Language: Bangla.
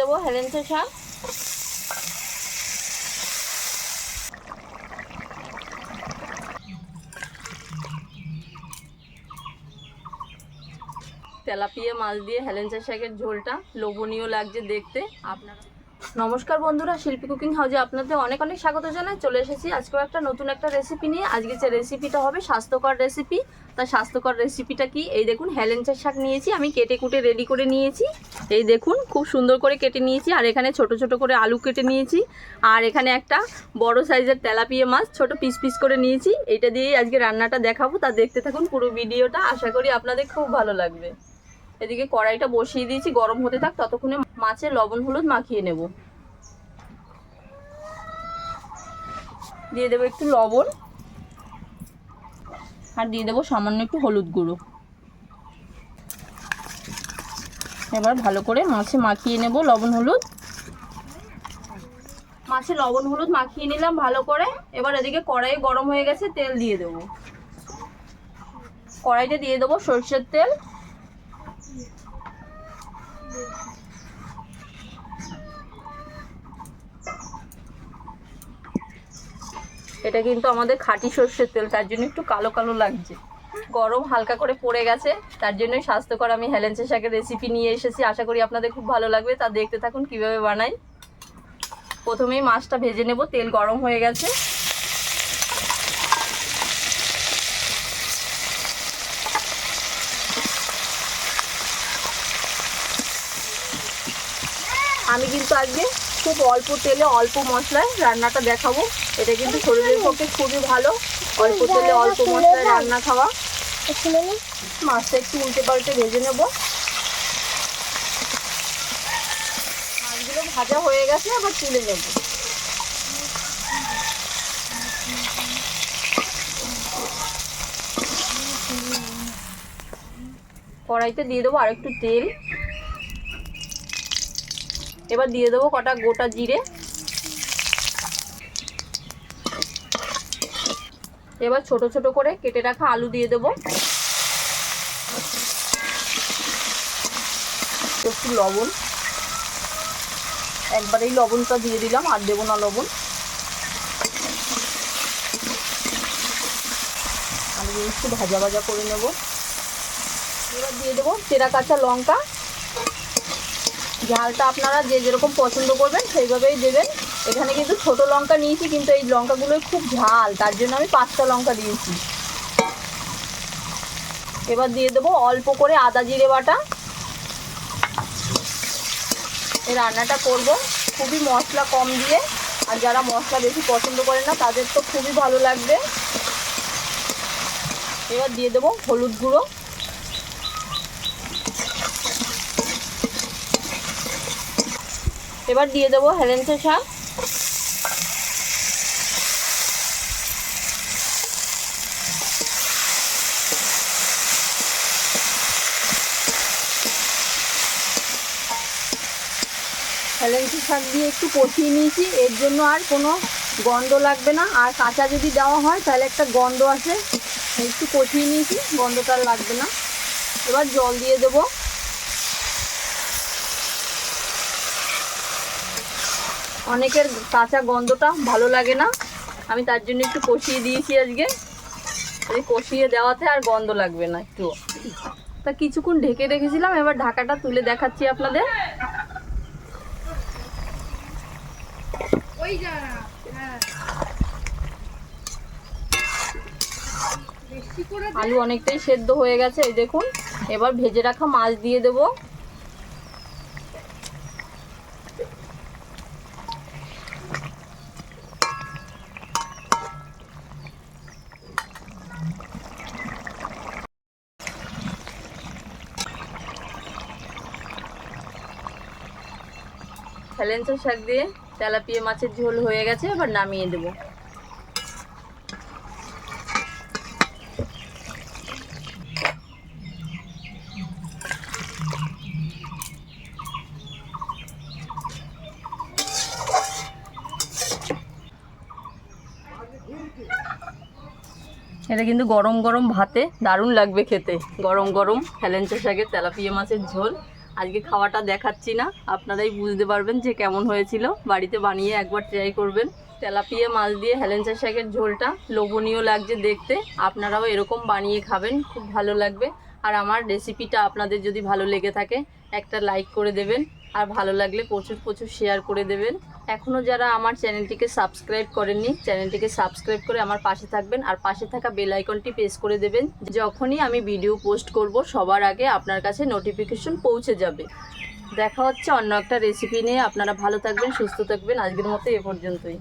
দেবো হেলেঞ্চা শাক তেলাপিয়া মাছ দিয়ে হেলেঞ্চা শাকের ঝোলটা লোভনীয় লাগছে দেখতে। আপনারা নমস্কার বন্ধুরা, শিল্পী কুকিং হাউজে আপনাদের অনেক অনেক স্বাগত জানাই। চলে এসেছি আজকেও একটা নতুন একটা রেসিপি নিয়ে। আজকে যে রেসিপিটা হবে স্বাস্থ্যকর রেসিপি তা স্বাস্থ্যকর রেসিপিটা কি? এই দেখুন হেলেঞ্চার শাক নিয়েছি, আমি কেটে কুটে রেডি করে নিয়েছি। এই দেখুন, খুব সুন্দর করে কেটে নিয়েছি, আর এখানে ছোট ছোট করে আলু কেটে নিয়েছি। আর এখানে একটা বড় সাইজের তেলাপিয়া মাছ, ছোট পিস পিস করে নিয়েছি। এটা দিয়েই আজকে রান্নাটা দেখাবো, তা দেখতে থাকুন পুরো ভিডিওটা। আশা করি আপনাদের খুব ভালো লাগবে। এদিকে কড়াইটা বসিয়ে দিয়েছি, গরম হতে থাক, ততক্ষণে মাছে লবণ হলুদ মাখিয়ে নেব। দিয়ে দেবো একটু লবণ। আর দিয়ে দেবো সামান্য একটু হলুদ গুঁড়ো। এবার ভালো করে মাছে মাখিয়ে নেব লবণ হলুদ। মাছে লবণ হলুদ মাখিয়ে নিলাম ভালো করে। এবার এদিকে কড়াই গরম হয়ে গেছে, তেল দিয়ে দেবো। কড়াইতে দিয়ে দেবো সর্ষের তেল। এটা কিন্তু আমাদের খাঁটি সর্ষের তেল, তার জন্য একটু কালো কালো লাগছে। গরম হালকা করে পড়ে গেছে, তার জন্যই স্বাস্থ্যকর আমি হেলেঞ্চা শাকের রেসিপি নিয়ে এসেছি। আশা করি আপনাদের খুব ভালো লাগবে। তা দেখতে থাকুন কীভাবে বানাই। প্রথমেই মাছটা ভেজে নেব, তেল গরম হয়ে গেছে। আমি কিন্তু আজকে খুব অল্প তেলে অল্প মশলায় রান্নাটা দেখাবো। এটা কিন্তু শরীরের পক্ষে খুবই ভালো। অল্প তেলে অল্প মশলায় রান্না খাওয়া। মাছটা একটু উল্টে পাল্টে ভেজে নেব। মাছগুলো ভাজা হয়ে গেছে আবার তুলে নেব। কড়াইতে দিয়ে দেবো আরেকটু তেল। এবার দিয়ে দেবো কটা গোটা জিরে। এবার ছোট ছোট করে কেটে রাখা আলু দিয়ে দেবো। একটু লবণ। একবারেই লবণটা দিয়ে দিলাম, আর দেবো না লবণ। আলু একটু ভাজা ভাজা করে নেব। এবার দিয়ে দেবো চেরা কাঁচা লঙ্কা। ঝালটা আপনারা যে যেরকম পছন্দ করবেন সেইভাবেই দেবেন। এখানে কিন্তু ছোট লঙ্কা নিয়েছি, কিন্তু এই লঙ্কাগুলোই খুব ঝাল, তার জন্য আমি পাঁচটা লঙ্কা দিয়েছি। এবার দিয়ে দেবো অল্প করে আদা জিরে বাটা। এই রান্নাটা করব। খুবই মশলা কম দিয়ে, আর যারা মশলা বেশি পছন্দ করে না, তাদের তো খুবই ভালো লাগবে। এবার দিয়ে দেবো হলুদ গুঁড়ো। এবার দিয়ে দেবো হেলেন্সা শাক। হেলেন্সা শাক দিয়ে একটু কষিয়ে নিয়েছি। এর জন্য আর কোনো গন্ধ লাগবে না। আর কাঁচা যদি দেওয়া হয়, তাহলে একটা গন্ধ আসে। একটু কষিয়ে নিয়েছি, গন্ধটা লাগবে না। এবার জল দিয়ে দেবো। অনেকের কাঁচা গন্ধটা ভালো লাগে না। আমি তার জন্য একটু কষিয়ে দিয়েছি আজকে। এই কষিয়ে দেওয়াতে আর গন্ধ লাগবে না একটু। তা কিছুক্ষণ ঢেকে রেখেছিলাম এবার ঢাকাটা তুলে দেখাচ্ছি আপনাদের। আলু অনেকটাই সেদ্ধ হয়ে গেছে এই দেখুন। এবার ভেজে রাখা মাছ দিয়ে দেবো। হেলেন্সা শাক দিয়ে তেলাপিয়া মাছের ঝোল হয়ে গেছে, এবার নামিয়ে দেব। এটা কিন্তু গরম গরম ভাতে দারুণ লাগবে খেতে। গরম গরম হেলেঞ্চা শাকের তেলাপিয়া মাছের ঝোল। আজকে খাওয়াটা দেখাচ্ছি না। আপনারাই বুঝতে পারবেন যে কেমন হয়েছিল। বাড়িতে বানিয়ে একবার ট্রাই করবেন। তেলাপিয়া মাছ দিয়ে হেলেঞ্চা শাকের ঝোলটা লোভনীয় লাগছে দেখতে। আপনারাও এরকম বানিয়ে খাবেন, খুব ভালো লাগবে। আর আমার রেসিপিটা আপনাদের যদি ভালো লেগে থাকে, একটা লাইক করে দেবেন। আর ভালো লাগলে প্রচুর প্রচুর শেয়ার করে দেবেন। এখনও যারা আমার চ্যানেলটিকে সাবস্ক্রাইব করেননি চ্যানেলটিকে সাবস্ক্রাইব করে আমার পাশে থাকবেন আর পাশে থাকা বেল আইকনটি প্রেস করে দেবেন। যখনই আমি ভিডিও পোস্ট করব, সবার আগে আপনার কাছে নোটিফিকেশন পৌঁছে যাবে। দেখা হচ্ছে অন্য একটা রেসিপি নিয়ে। আপনারা ভালো থাকবেন, সুস্থ থাকবেন। আজকের মতো এ পর্যন্তই।